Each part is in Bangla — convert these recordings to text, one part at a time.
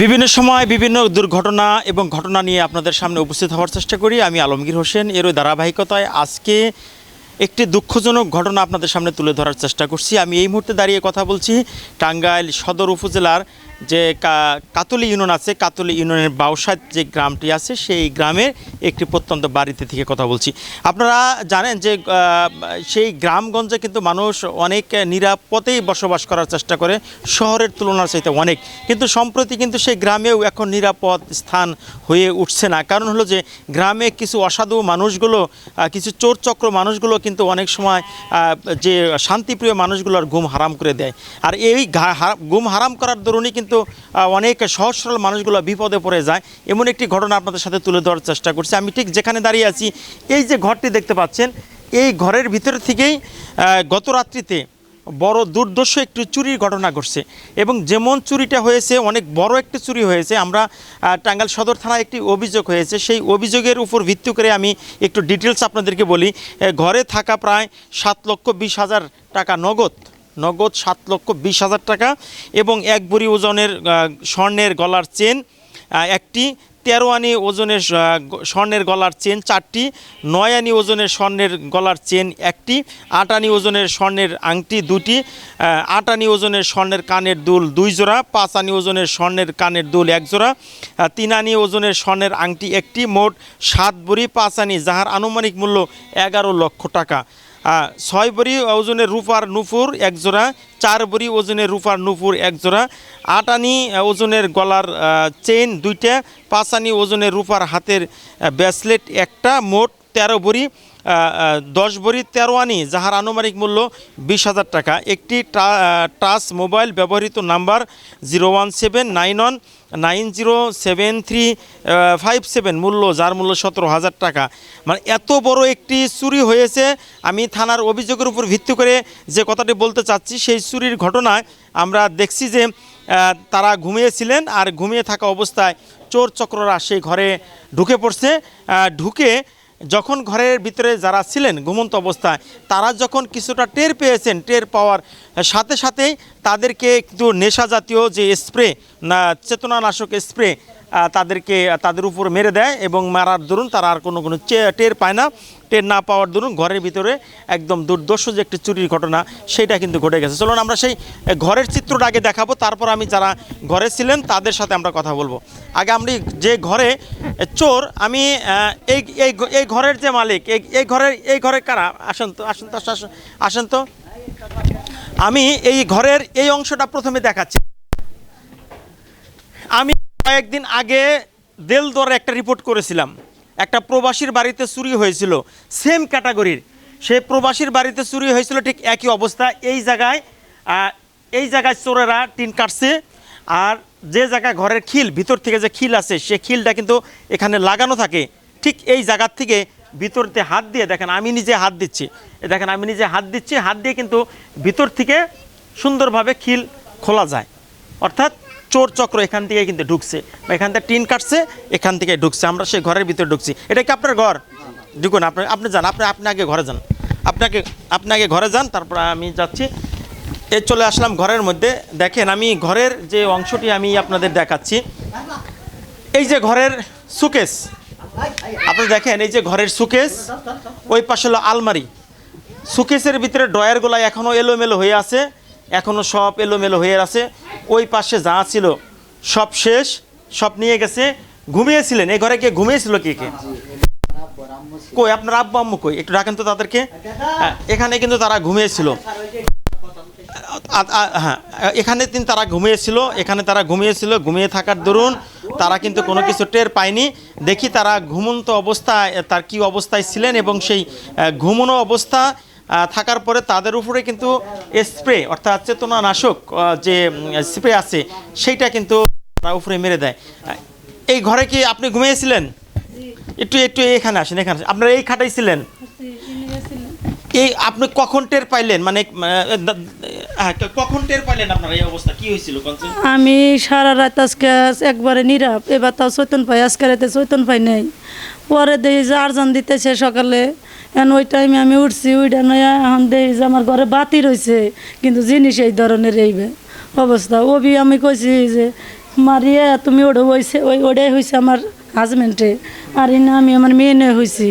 বিভিন্ন সময় বিভিন্ন দুর্ঘটনা এবং ঘটনা নিয়ে আপনাদের সামনে উপস্থিত হওয়ার চেষ্টা করি। আমি আলমগীর হোসেন। এরই ধারাবাহিকতায় আজকে একটি দুঃখজনক ঘটনা আপনাদের সামনে তুলে ধরার চেষ্টা করছি। আমি এই মুহূর্তে দাঁড়িয়ে কথা বলছি টাঙ্গাইল সদর উপজেলার যে কাতলি ইউনিয়ন আছে, কাতলি ইউনিয়নের বাউসাদ যে গ্রামটি আছে, সেই গ্রামের একটি প্রত্যন্ত বাড়িতে থেকে কথা বলছি। আপনারা জানেন যে সেই গ্রামগঞ্জে কিন্তু মানুষ অনেক নিরাপদেই বসবাস করার চেষ্টা করে, শহরের তুলনার চাইতে অনেক। কিন্তু সম্প্রতি কিন্তু সেই গ্রামেও এখন নিরাপদ স্থান হয়ে উঠছে না। কারণ হলো যে, গ্রামে কিছু অসাধু মানুষগুলো কিছু চোর চক্র মানুষগুলো কিন্তু অনেক সময় যে শান্তিপ্রিয় মানুষগুলোর ঘুম হারাম করে দেয়। আর এই ঘুম হারাম করার দরুনই কিন্তু আহ, অনেক সহজ সরল মানুষগুলো বিপদে পড়ে যায়। এমন একটি ঘটনা আপনাদের সাথে তুলে ধরার চেষ্টা করছি। আমি ঠিক যেখানে দাঁড়িয়ে আছি এই যে ঘরটি দেখতে পাচ্ছেন এই ঘরের ভিতর থেকেই গত রাত্রিতে বড় দুর্দর্শ একটি চুরির ঘটনা ঘটছে এবং যেমন চুরিটা হয়েছে অনেক বড় একটি চুরি হয়েছে আমরা আহ, টাঙ্গাইল সদর থানায় একটি অভিযোগ হয়েছে। সেই অভিযোগের উপর ভিত্তি করে আমি একটু ডিটেলস আপনাদেরকে বলি। ঘরে থাকা প্রায় সাত লক্ষ বিশ হাজার টাকা নগদ। নগদ সাত লক্ষ বিশ হাজার টাকা এবং এক ভরি ওজনের স্বর্ণের গলার চেন একটি তেরো আনি ওজনের স্বর্ণের গলার চেন, চারটি নয় আনি ওজনের স্বর্ণের গলার চেন, একটি আট আনি ওজনের স্বর্ণের আংটি, দুটি আট আনি ওজনের স্বর্ণের কানের দুল দুই জোড়া পাঁচ আনি ওজনের স্বর্ণের কানের দুল এক জোড়া তিন আনি ওজনের স্বর্ণের আংটি একটি, মোট সাত বড়ি পাঁচ আনি যাহার আনুমানিক মূল্য এগারো লক্ষ টাকা। ছয় বড়ি ওজনের রূপার নুপুর এক জোড়া, চার বড়ি ওজনের রূপার নুপুর এক জোড়া, আট আনি ওজনের গলার চেন দুইটা, পাঁচ আনি ওজনের রূপার হাতের ব্যাসলেট একটা, মোট তেরো বড়ি দশ বড়ি তেরো আনি, যাহার আনুমানিক মূল্য বিশ হাজার টাকা। একটি টাচ মোবাইল ব্যবহৃত number zero one seven nine one nine zero seven three five seven মূল্য, যার মূল্য সতেরো হাজার টাকা। মানে এত বড় একটি চুরি হয়েছে, আমি থানার অভিযোগের উপর ভিত্তি করে যে কথাটি বলতে চাচ্ছি, সেই চুরির ঘটনায় আমরা দেখছি যে তারা ঘুমিয়েছিলেন আর ঘুমিয়ে থাকা অবস্থায় চোর চক্ররা সেই ঘরে ঢুকে পড়ছে। ঢুকে যখন ঘরের ভিতরে যারা ছিলেন ঘুমন্ত অবস্থায় তারা যখন কিছুটা টের পেয়েছেন টের পাওয়ার সাথে সাথেই তাদেরকে একটু নেশা জাতীয় যে স্প্রে, না, চেতনানাশক স্প্রে তাদেরকে, তাদের উপর মেরে দেয় এবং মারার দরুন তারা আর কোনো কোনো টের পায় না। টের না পাওয়ার দরুন ঘরের ভিতরে একদম দুর্দর্শ যে একটি চুরির ঘটনা, সেটা কিন্তু ঘটে গেছে। চলুন আমরা সেই ঘরের চিত্রটা আগে দেখাবো, তারপর আমি যারা ঘরে ছিলেন তাদের সাথে আমরা কথা বলব। আগে আমি যে ঘরে চোর, আমি এই এই ঘরের যে মালিক, এই ঘরের এই ঘরের কারা? আসেন তো আসেন তো আসেন তো আমি এই ঘরের এই অংশটা প্রথমে দেখাচ্ছি। আমি কয়েকদিন আগে দেলদরে একটা রিপোর্ট করেছিলাম। একটা প্রবাসীর বাড়িতে চুরি হয়েছিল সেম ক্যাটাগরির সেই প্রবাসীর বাড়িতে চুরি হয়েছিল, ঠিক একই অবস্থা। এই জায়গায় এই জায়গায় চোরেরা টিন কাটছে, আর যে জায়গায় ঘরের খিল, ভিতর থেকে যে খিল আছে, সে খিলটা কিন্তু এখানে লাগানো থাকে। ঠিক এই জায়গার থেকে ভিতরতে হাত দিয়ে দেখেন, আমি নিজে হাত দিচ্ছি। দেখেন, আমি নিজে হাত দিচ্ছি, হাত দিয়ে কিন্তু ভিতর থেকে সুন্দরভাবে খিল খোলা যায়। অর্থাৎ চোর চক্র এখান থেকে কিন্তু ঢুকছে বা এখান থেকে টিন কাটছে, এখান থেকে ঢুকছে। আমরা সেই ঘরের ভিতরে ঢুকছি। এটা কি আপনার ঘর? ঢুকুন, আপনি আপনি যান, আপনি আপনি আগে ঘরে যান। আপনাকে, আপনি আগে ঘরে যান, তারপর আমি যাচ্ছি। এ চলে আসলাম ঘরের মধ্যে। দেখেন, আমি ঘরের যে অংশটি আমি আপনাদের দেখাচ্ছি। এই যে ঘরের সুকেস আপনি দেখেন এই যে ঘরের সুকেস ওই পাশে হলো আলমারি। সুকেসের ভিতরে ড্রয়ারগুলো এখনও এলোমেলো হয়ে আছে এখনও সব এলোমেলো হয়ে আছে। ওই পাশে যা ছিল সব শেষ সব নিয়ে গেছে। ঘুমিয়েছিলেন? এই ঘরে কে ঘুমিয়েছিল কে কে? কই আপনার আব্বু আম্মু কই? একটু রাখেন তো তাদেরকে। হ্যাঁ, এখানে কিন্তু তারা ঘুমিয়েছিল। হ্যাঁ এখানে তিন তারা ঘুমিয়েছিল এখানে তারা ঘুমিয়েছিল। ঘুমিয়ে থাকার দরুন তারা কিন্তু কোনো কিছু টের পায়নি। দেখি তারা ঘুমন্ত অবস্থায় তার কি অবস্থায় ছিলেন এবং সেই ঘুমনো অবস্থা থাকার পরে তাদের উপরে কিন্তু স্প্রে অর্থাৎ চেতনানাশক যে স্প্রে আছে সেইটা কিন্তু তারা উপরে মেরে দেয়। এই ঘরে কি আপনি ঘুমিয়েছিলেন? একটু একটু এখানে আসেন এখানে আসেন। আপনারা এই খাটাই ছিলেন? এই আপনি কখন টের পাইলেন? মানে হয়েছিল? আমি সারা রাত আজকে একবারে নীরব এবার তাও চৈতন পাই, আজকে রাতে চৈতন পাই নাই। পরে দেখি যে আরজান দিতেছে সকালে, এখন ওই টাইমে আমি উঠছি ওইটা নয়, এখন দেখি যে আমার ঘরে বাতি রয়েছে কিন্তু জিনিস এই ধরনের এইবে অবস্থা। ওবি আমি কইছি যে, মারিয়া, তুমি ওটা হয়েছে ওই ওটাই হয়েছে আমার হাজবেন্ডে আর এনে আমি আমার মেয়ে নিয়ে হয়েছি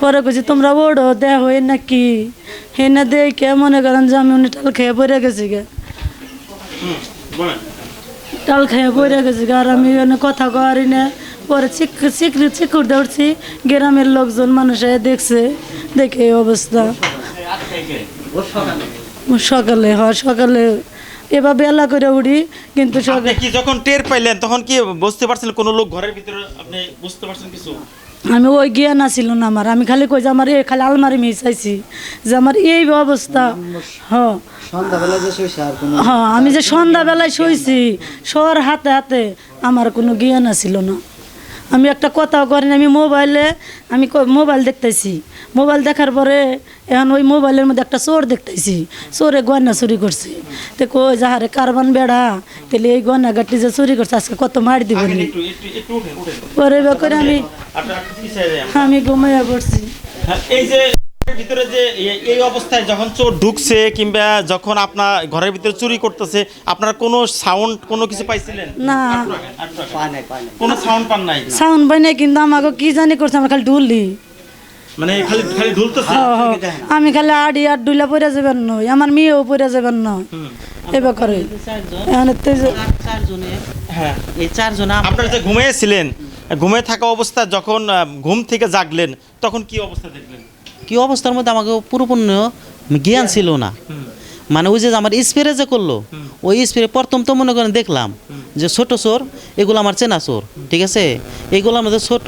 পরে কইছি, তোমরা ওড়ো দেহ হয়ে না কি হে না দেখে মনে করেন যে আমি উনি টাল খেয়ে পড়ে গেছি গে। টাল খেয়ে পড়ে গেছি আর আমি কথা করি না। পরে চিক চিকরি চিকুর দৌড়ছি গ্রামের লোকজন মানুষ দেখছে দেখে এই অবস্থা। সকালে হয় সকালে। এবার বেলা করে উঠি কিন্তু সকালে কি যখন টের পাইলেন তখন কি বুঝতে পারছেন কোনো লোক ঘরের ভিতরে? আপনি বুঝতে পারছেন কিছু? আমি ওই জ্ঞান আসিল না আমার। আমি খালি কই যে আমার এই খালি আলমারি মেয়ে চাইছি যে আমার এই অবস্থা। হ্যাঁ সন্ধ্যাবেলা যে শুয়েছে আর কোনো হ্যাঁ আমি যে সন্ধ্যাবেলায় শুয়েছি সর হাতে হাতে আমার কোনো জ্ঞান আসিল না। আমি একটা কথাও করি আমি মোবাইলে আমি মোবাইল দেখতেছি। মোবাইল দেখার পরে এখন ওই মোবাইলের মধ্যে একটা চোর দেখতেছি। চোরে গয়না চুরি করছে। তো কই যাহারে কারবান বেড়া তাহলে এই গয়না গাটি যে চুরি করছে আজকে কত মার দিব পরে আমি যাই আমরা। আমি ঘুমাইয়া পড়ছি। হ্যাঁ, এই যে ঘরের ভিতরে যে এই- অবস্থায় যখন চোর ঢুকছে কিংবা যখন আপনার ঘরের ভিতরে চুরি করতেছে আপনার কোনো সাউন্ড কোনো কিছু পাইছিলেন? না। নাই নাই। কোনো সাউন্ড পান নাই? সাউন্ড পাই না কিন্তু আমাকে কি জানি করছে আমরা খালি ঢুললি মানে খালি খালি ঢুলতেছে? হ্যাঁ, হ্যাঁ। আমি খালি আড়ি আর ডুইলা পরে যাবেন নয় আমার মেয়েও পরে যাবেন নয় এবার করে হ্যাঁ। এই চারজনে আপনারা যে ঘুমিয়েছিলেন ঘুমিয়ে থাকা অবস্থা যখন ঘুম থেকে জাগলেন তখন কি অবস্থা দেখলেন? কি অবস্থার মধ্যে আমাকে পুরোপূর্ণ জ্ঞান ছিল না। মানে ওই যে আমার স্প্রে যে করল ওই স্প্রে প্রথম তো মনে করেন দেখলাম যে ছোট চোর এগুলো আমার চেনা চোর ঠিক আছে? এইগুলোর মধ্যে ছোট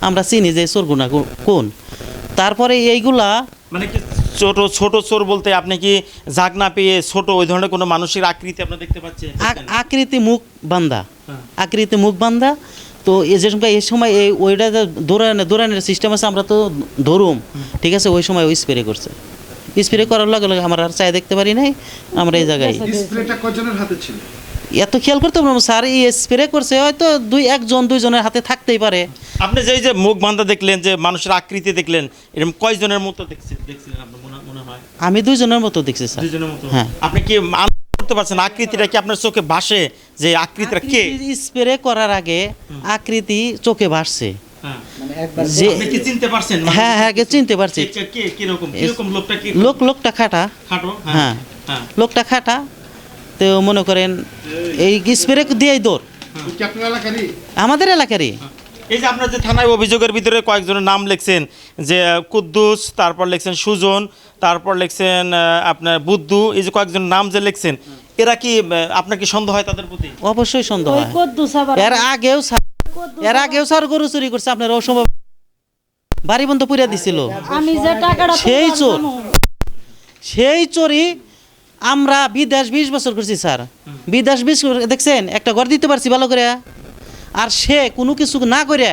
আমরা চিনি যে চোরগুনা কোন। তারপরে এইগুলা মানে কি ছোট ছোট চোর বলতে আপনি কি জাগ না পেয়ে ছোট ওই ধরনের কোনো মানুষের আকৃতি আপনি দেখতে পাচ্ছেন? আক- আকৃতি মুখ বান্ধা হ্যাঁ। আকৃতি মুখ বান্ধা তো এই যে সময় এই সময় এই ওইটা যে দৌড়ানো দৌড়ানোর সিস্টেম আছে আমরা তো ধরুম ঠিক আছে? ওই সময় ওই স্প্রে করছে। স্প্রে করার লগে লগে আমরা আর চাই দেখতে পারি নাই আমরা এই জায়গায়। স্প্রেটা কজনের হাতে ছিল? এত খেয়াল করতে পারব স্যার এই স্প্রে করছে হয়তো দুই একজন দুইজনের হাতে থাকতেই পারে। আপনি যে এই যে মুখ বান্ধা দেখলেন যে মানুষের আকৃতি দেখলেন এরকম কয়জনের মতো দেখছি- দেখছিলেন আপনার মনে মনে হয়? আমি দুইজনের মতো দেখছি স্যার। দুজনের মতো? হ্যাঁ। আপনি কি মান করতে পারছেন? আকৃতিটা কি আপনার চোখে ভাসে? যে আকৃতিটা কে? স্প্রে করার আগে আকৃতি চোখে ভাসছে। হ্যাঁ। মানে যে চিনতে হ্যাঁ হ্যাঁ চিনতে পারছি। কে কে কীরকম কীরকম লোকটা কি? লোক লোকটা খাটা। হ্যাঁ হ্যাঁ। লোকটা খাটা। তো মনে করেন এই স্প্রে দিয়েই দৌড়। এলাকারই? আমাদের এলাকারই। এই যে আপনার যে থানায় অভিযোগের ভিতরে কয়েকজনের নাম লিখছেন যে কুদ্দুস তারপর লিখছেন সুজন তারপর লিখছেন আপনার বুদ্ধু এই যে কয়েকজন নাম যে লিখছেন এরা কি আপনার কি সন্দেহ হয় তাদের প্রতি? অবশ্যই সন্দেহ হয়। কদ্দুস আবার এর আগেও স্যার- এর আগেও স্যার গরু চুরি করছে আপনার অসম্ভব। বাড়ি বন্ধ পুরিয়া দিছিল। আমি যে টাকাটা সেই চোর। সেই চুরি আমরা বিদেশ বিশ বছর করছি স্যার। বিদেশ বিশ দেখছেন একটা ঘর দিতে পারছি ভালো করে। আর সে কোনো কিছু না করে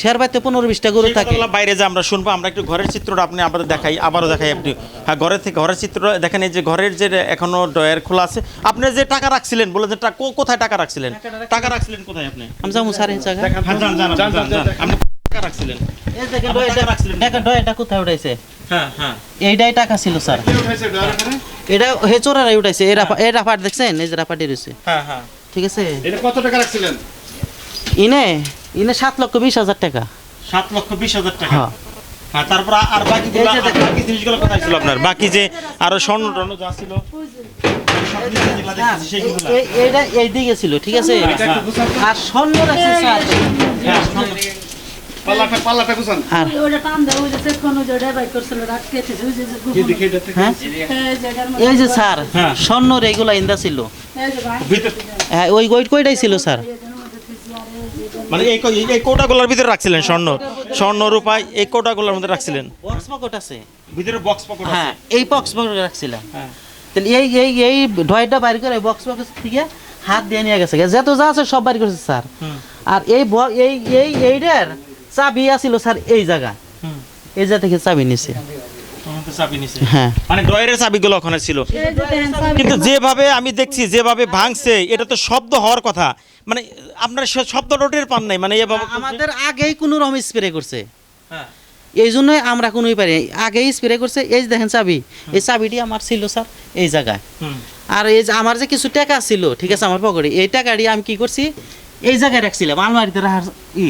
শেয়ার বাড়িতে পনেরো বিশটা গরু থাকে। বাইরে যে আমরা শুনব আমরা একটু ঘরের চিত্রটা আপনি আমাদের দেখাই আবারও দেখাই আপনি হ্যাঁ ঘরের থেকে ঘরের চিত্র দেখেন এই যে ঘরের যে এখনও ডয়ার খোলা আছে আপনি যে টাকা রাখছিলেন বলে যে কোথায় টাকা রাখছিলেন? টাকা রাখছিলেন কোথায় আপনি? আমি যাব হ্যাঁ, আপনি টাকা রাখছিলেন? টাকা। কোথায় উঠাইছে? হ্যাঁ হ্যাঁ। এইটাই টাকা ছিল স্যার। এটা উঠাইছে এই রাফা এই রাফাট দেখছেন? এই যে রাফাটি রয়েছে। হ্যাঁ হ্যাঁ। ঠিক আছে? এটা কত টাকা রাখছিলেন? ইনে ইনে সাত লক্ষ বিশ হাজার টাকা। সাত লক্ষ বিশ হাজার টাকা। হ্যাঁ। হ্যাঁ তারপর আর বাকি এই যে বাকি জিনিসগুলো কোথায় ছিল আপনার? বাকি যে আরও স্বর্ণ টর্ণ যা ছিল এইটা এই দিকে ঠিক আছে? আর স্বর্ণ রাখছে স্যার। এই যে স্যার। স্বর্ণর এইগুলা ইন্দা ছিল। হ্যাঁ ওই ওই কয়টাই ছিল স্যার এটার মধ্যে থুইছি, আর এই যে এটা- মানে এই এই কোটাগুলোর ভিতরে রাখছিলেন স্বর্ণ স্বর্ণ রূপায় এই কোটাগুলোর মধ্যে রাখছিলেন। বক্স পকেট আছে। ভিতরে বক্স পকেট হ্যাঁ এই বক্স পকেট রাখছিলাম। হ্যাঁ। তাহলে এই এই এই ডয়টা বাইর করে বক্স পকেট থেকে হাত দিয়ে নিয়ে গেছে। যত যা আছে সব বাইর করেছে স্যার। আর এই এই এই এইটার চাবি আছিল স্যার এই জায়গা হুম। এই জায়গা থেকে চাবি নিছে। হ্যাঁ। মানে ড্রয়ারের চাবিগুলো ওখানে ছিল। কিন্তু যেভাবে আমি দেখছি যেভাবে ভাঙছে এটা তো শব্দ হওয়ার কথা। মানে আপনার শব্দ রোটের পান নাই মানে এভাবে আমাদের আগেই কোনো রকম স্প্রে করছে। হ্যাঁ। এই জন্যই আমরা কোনোই পারি আগেই স্প্রে করছে। এই দেখেন চাবি এই চাবিটি আমার ছিল স্যার এই জায়গায়। আর এই যে আমার যে কিছু টাকা ছিল ঠিক আছে আমার পকেটে এই টাকাটি আমি কি করছি এই জায়গায় রাখছিলাম। আলমারিতে রাখার ই।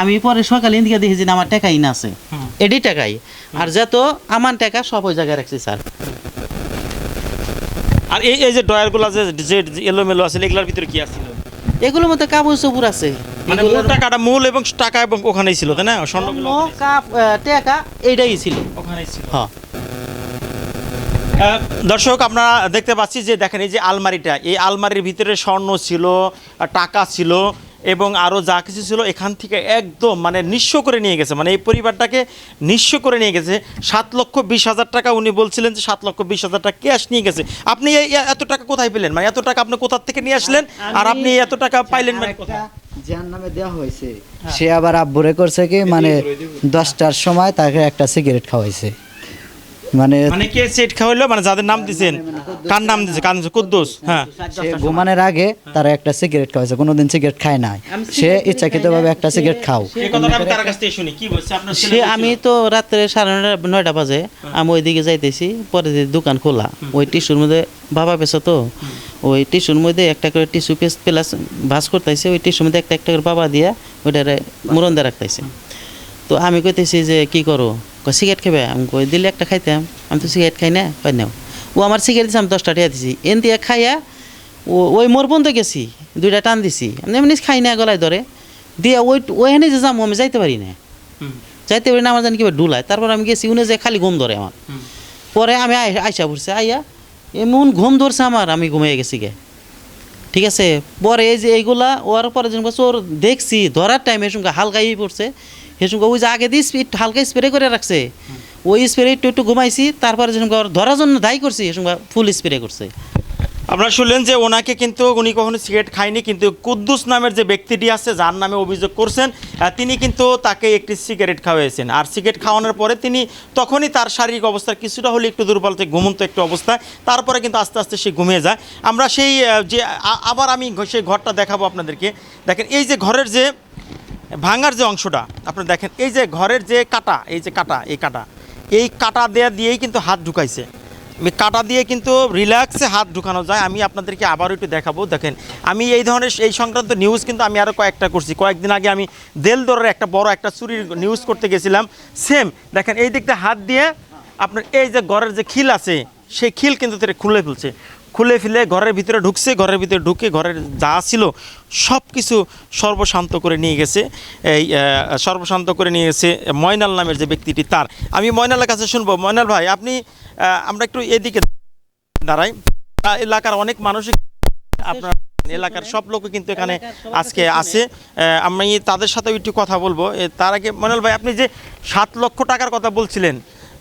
আমি পরে সকালে ইন্দিকে দেখেছি আমার টাকাই না আছে। এডি টাকাই। আর যত আমার টাকা সব ওই জায়গায় রাখছি স্যার। আর এই এই যে ডয়ারগুলো যে যে এলোমেলো আছে এগুলোর ভিতরে কি আছিল এগুলোর মধ্যে কাপড় চোপড় আছে। মানে মূল টাকাটা মূল এবং টাকা এবং ওখানেই ছিল তাই না? স্বর্ণগুলো স্বর্ণ, কাপ টাকা এইটাই ছিল। ওখানেই ছিল। হ্যাঁ। দর্শক আপনারা দেখতে পাচ্ছি যে দেখেন এই যে আলমারিটা এই আলমারির ভিতরে স্বর্ণ ছিল টাকা ছিল এবং আরও যা কিছু ছিল এখান থেকে একদম মানে নিঃস্ব করে নিয়ে গেছে। মানে এই পরিবারটাকে নিঃস্ব করে নিয়ে গেছে। সাত লক্ষ বিশ হাজার টাকা উনি বলছিলেন যে সাত লক্ষ বিশ হাজার টাকা ক্যাশ নিয়ে গেছে। আপনি এত টাকা কোথায় পেলেন? মানে এত টাকা আপনি কোথা থেকে নিয়ে আসলেন? আর আপনি এত টাকা পাইলেন মানে যার নামে দেওয়া হয়েছে। সে আবার আব্বুরে করছে কি? মানে দশটার সময় তাকে একটা সিগারেট খাওয়াইছে। মানে মানে কে সেট খাওয়াইলো? মানে যাদের নাম দিছেন। কার নাম দিছে? কার নাম? কুদ্দুস। হ্যাঁ। সে ঘুমানোর আগে তারা একটা সিগারেট খাওয়াইছে কোনোদিন সিগারেট খায় নাই। সে ইচ্ছাকৃতভাবে একটা সিগারেট খাও। এই কথাটা আমি তার কাছ থেকে শুনি। কি বলছে? আপনার ছেলে সে আমি তো রাত্রে সাড়ে নয়টা নয়টা বাজে। আমি ওইদিকে যাইতেছি পরে যে দোকান খোলা ওই টিস্যুর মধ্যে বাবা পেছো তো। ওই টিস্যুর মধ্যে একটা করে টিস্যু পেস প্লাস ভাস করতেছে ওই টিস্যুর মধ্যে একটা একটা করে বাবা দিয়া ওইটারে মুরন দিয়ে রাখতেছে। তো আমি কইতেছি যে কি করো? কই সিগারেট খাবে আমি কই দিলে একটা খাইতাম আমি তো সিগারেট খাই না কই নাও। ও আমার সিগারেট দিছে আমি দশটা টাকা দিছি। এন দিয়ে খাইয়া ও ওই মোর বন্ধ গেছি দুইটা টান দিছি। আমি এমনি খাই না গলায় ধরে। দিয়ে ওই ওই ওইখানে যে যাব আমি যাইতে পারি না। যাইতে পারি না আমার জানি কিবা ডুলায়। তারপর আমি গেছি উনি যে খালি ঘুম ধরে আমার। পরে আমি আই- আইসা পড়ছে আইয়া এমন ঘুম ধরছে আমার আমি ঘুমিয়ে গেছি গে। ঠিক আছে? পরে এই যে এইগুলা ওর পরে যেন চোর দেখছি ধরার টাইমে সঙ্গে হালকা ইয়ে পড়ছে। হেসুমকে ওই যে আগে দিয়ে স্পিড হালকা স্প্রে করে রাখছে। ওই স্প্রে একটু একটু ঘুমাইছি তারপরে যেন ধরার জন্য দায়ী করছি। সঙ্গে ফুল স্প্রে করছে। আপনারা শুনলেন যে ওনাকে কিন্তু উনি কখনো সিগারেট খায়নি, কিন্তু কুদ্দুস নামের যে ব্যক্তিটি আছে, যার নামে অভিযোগ করছেন তিনি কিন্তু তাকে একটি সিগারেট খাওয়াইছেন। আর সিগারেট খাওয়ানোর পরে তিনি তখনই তার শারীরিক অবস্থা কিছুটা হলে একটু দুর্বল ঘুমন্ত একটু অবস্থায় তারপরে কিন্তু আস্তে আস্তে সে ঘুমিয়ে যায়। আমরা সেই যে আবার আমি সেই ঘরটা দেখাবো আপনাদেরকে। দেখেন, এই যে ঘরের যে ভাঙার যে অংশটা, আপনারা দেখেন, এই যে ঘরের যে কাটা, এই যে কাটা, এই কাটা এই কাটা দেয়া দিয়েই কিন্তু হাত ঢুকাইছে। কাটা দিয়ে কিন্তু রিল্যাক্সে হাত ঢুকানো যায়। আমি আপনাদেরকে আবারও একটু দেখাবো। দেখেন, আমি এই ধরনের এই সংক্রান্ত নিউজ কিন্তু আমি আরও কয়েকটা করছি। কয়েকদিন আগে আমি দেলদরের একটা বড় একটা চুরির নিউজ করতে গেছিলাম। সেম দেখেন, এই দিকটা হাত দিয়ে আপনার এই যে ঘরের যে খিল আছে, সেই খিল কিন্তু খুলে ফেলছে। খুলে ফেলে ঘরের ভিতরে ঢুকছে ঘরের ভিতরে ঢুকে ঘরের যা ছিল সব কিছু সর্বশান্ত করে নিয়ে গেছে। এই সর্বশান্ত করে নিয়ে গেছে ময়নাল নামের যে ব্যক্তিটি তার। আমি ময়নালের কাছে শুনব। ময়নাল ভাই আপনি আমরা একটু এদিকে দাঁড়াই। এলাকার অনেক মানুষই আপনার এলাকার সব লোক কিন্তু এখানে আজকে আছে। আমি তাদের সাথেও একটু কথা বলব। তার আগে ময়নাল ভাই আপনি যে সাত লক্ষ টাকার কথা বলছিলেন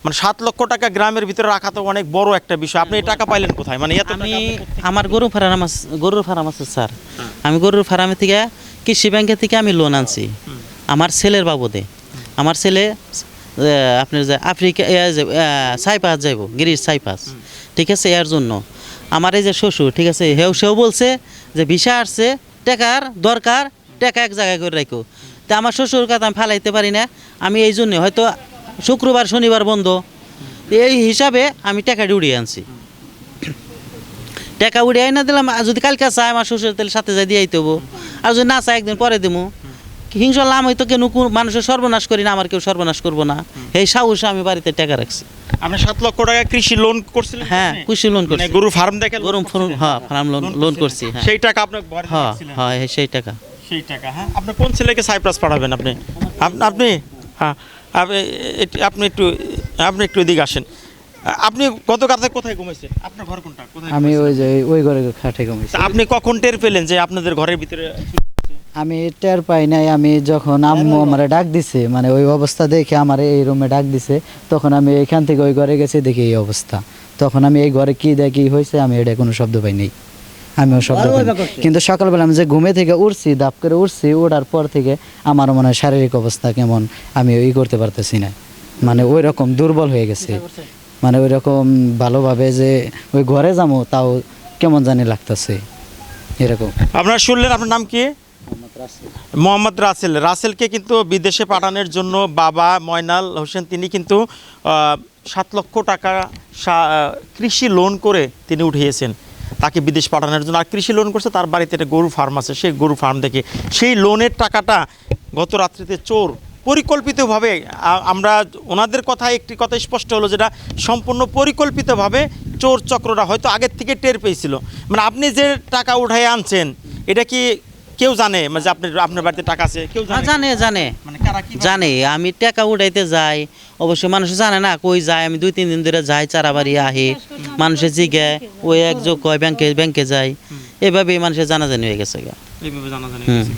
মানে সাত লক্ষ টাকা গ্রামের ভিতরে রাখা তো অনেক বড় একটা বিষয়। আপনি এই টাকা পাইলেন কোথায়? মানে এত আমি আমার গরু ফার্ম আছে গরুর ফার্ম আছে স্যার। আমি গরুর ফার্মে থেকে কৃষি ব্যাংকের থেকে আমি লোন আনছি। আমার ছেলের বাবদে আমার ছেলে আপনার যে আফ্রিকা সাইপাস যাইব গিরিশ সাইপাস। ঠিক আছে এর জন্য। আমার এই যে শ্বশুর ঠিক আছে হেউ সেও বলছে যে ভিসা আসছে টাকার দরকার টাকা এক জায়গায় করে রাখো। তা আমার শ্বশুর কথা আমি ফালাইতে পারি না। আমি এই জন্য হয়তো শুক্রবার শনিবার বন্ধ। এই হিসাবে আমি টাকাটি উড়িয়ে আনছি। টাকা উড়ে আইনা দিলাম যদি কালকে চায় আমার শ্বশুর তাহলে সাথে যাই দিয়ে হব। আর যদি না চায় একদিন পরে দেবো হিংসাল্লাহ আমি তো কেন মানুষের সর্বনাশ করি না আমার কেউ সর্বনাশ করব না। এই সাহস আমি বাড়িতে টাকা রাখছি। আপনি সাত লক্ষ টাকা কৃষি লোন করছিলেন হ্যাঁ কৃষি লোন মানে করছি। গরু ফার্ম দেখে গরম ফার্ম হ্যাঁ ফার্ম লোন লোন করছি হ্যাঁ। সেই টাকা আপনার হ্যাঁ হ্যাঁ সেই টাকা। সেই টাকা হ্যাঁ। আপনি কোন ছেলেকে সাইপ্রাস পাঠাবেন আপনি? আপনি? হ্যাঁ। আপনি- একটু আপনি একটু এদিকে আসেন। আপনি গত রাতে কোথায় ঘুমাইছেন? আপনার ঘর কোনটা? কোথায় আমি ওই যে ওই ঘরে খাটে ঘুমাইছি। আপনি কখন টের পেলেন যে আপনাদের ঘরের ভিতরে আমি টের পাই নাই। আমি যখন আম্মু আমার ডাক দিছে মানে ওই অবস্থা দেখে আমার এই রুমে ডাক দিছে তখন আমি এখান থেকে ওই ঘরে গেছি দেখি এই অবস্থা। তখন আমি এই ঘরে কি দেখি হয়েছে আমি এটা কোনো শব্দ পাই নাই। আমিও শব্দ কিন্তু সকালবেলা আমি যে ঘুমে থেকে উঠছি দাপ করে উঠছি ওঠার পর থেকে আমার মনে হয় শারীরিক অবস্থা কেমন আমি ওই করতে পারতেছি না। মানে ওই রকম দুর্বল হয়ে গেছে। মানে ওই রকম ভালোভাবে যে ওই ঘরে যাব তাও কেমন জানি লাগতেছে। এরকম। আপনারা শুনলেন আপনার নাম কি? মোহাম্মদ রাসেল। রাসেলকে কিন্তু বিদেশে পাঠানোর জন্য বাবা ময়নাল হোসেন তিনি কিন্তু আহ, সাত লক্ষ টাকা সা- কৃষি লোন করে তিনি উঠিয়েছেন। তাকে বিদেশ পাঠানোর জন্য আর কৃষি লোন করছে, তার বাড়িতে একটা গরু ফার্ম আছে, সেই গরু ফার্ম থেকে। সেই লোনের টাকাটা গত রাত্রিতে চোর পরিকল্পিতভাবে আমরা ওনাদের কথা একটি কথা স্পষ্ট হলো যেটা, সম্পূর্ণ পরিকল্পিতভাবে চোর চক্ররা হয়তো আগের থেকে টের পেয়েছিল। মানে আপনি যে টাকা উঠাই আনছেন, এটা কি কেউ জানে মানে যে আপনার আপনার বাড়িতে টাকা আছে কেউ হ্যাঁ, জানে। জানে জানে। মানে কারা কি জানে আমি টাকা উঠাইতে যাই অবশ্য মানুষ জানে না কই যায় আমি দুই তিন দিন ধরে যাই চারাবাড়ি আহি মানুষে জিগে ওই এক যোগ কয় ব্যাংকে ব্যাংকে যাই। এভাবেই মানুষের জানাজানি হয়ে গেছে গা। এইভাবে জানাজানি হুম। হয়েছে।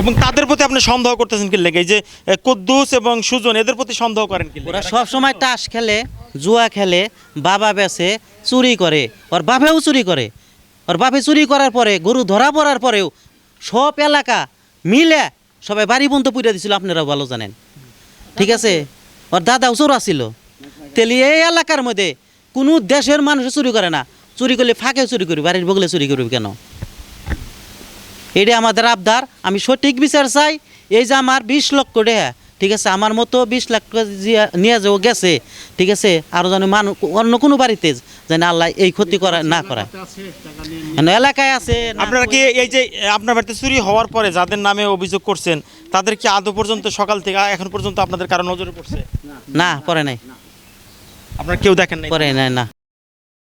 এবং তাদের প্রতি আপনি সন্দেহ করতেছেন কি লেগে? এই যে কুদ্দুস এবং সুজন এদের প্রতি সন্দেহ করেন কি ওরা সব সময় তাস খেলে জুয়া খেলে বাবা বেসে চুরি করে। ওর বাপেও চুরি করে। ওর বাপে চুরি করার পরে, গরু ধরা পড়ার পরেও সব এলাকা মিলে সবাই বাড়ি বন্ধ পুড়ে দিছিল, আপনারাও ভালো জানেন। ঠিক আছে? ওর দাদাও চোর আছিল। তেলি এই এলাকার মধ্যে কোনো দেশের মানুষ চুরি করে না। চুরি করলে ফাঁকে চুরি করি বাড়ির বগলে চুরি করবি কেন? এটা আমাদের আবদার। আমি সঠিক বিচার চাই, এই যে আমার বিশ লক্ষ টাকা ঠিক আছে? আমার মতো বিশ লাখ নিয়ে যে ও গেছে, ঠিক আছে? আরও যেন মানুষ অন্য কোনো বাড়িতে যেন আল্লাহ এই ক্ষতি করা না করা এলাকায় আছে আপনারা কি এই যে আপনার বাড়িতে চুরি হওয়ার পরে যাদের নামে অভিযোগ করছেন তাদের কি আদৌ পর্যন্ত সকাল থেকে এখন পর্যন্ত আপনাদের কারও নজরে পড়ছে? না পরে নাই। আপনারা কেউ দেখেন পরে নাই না।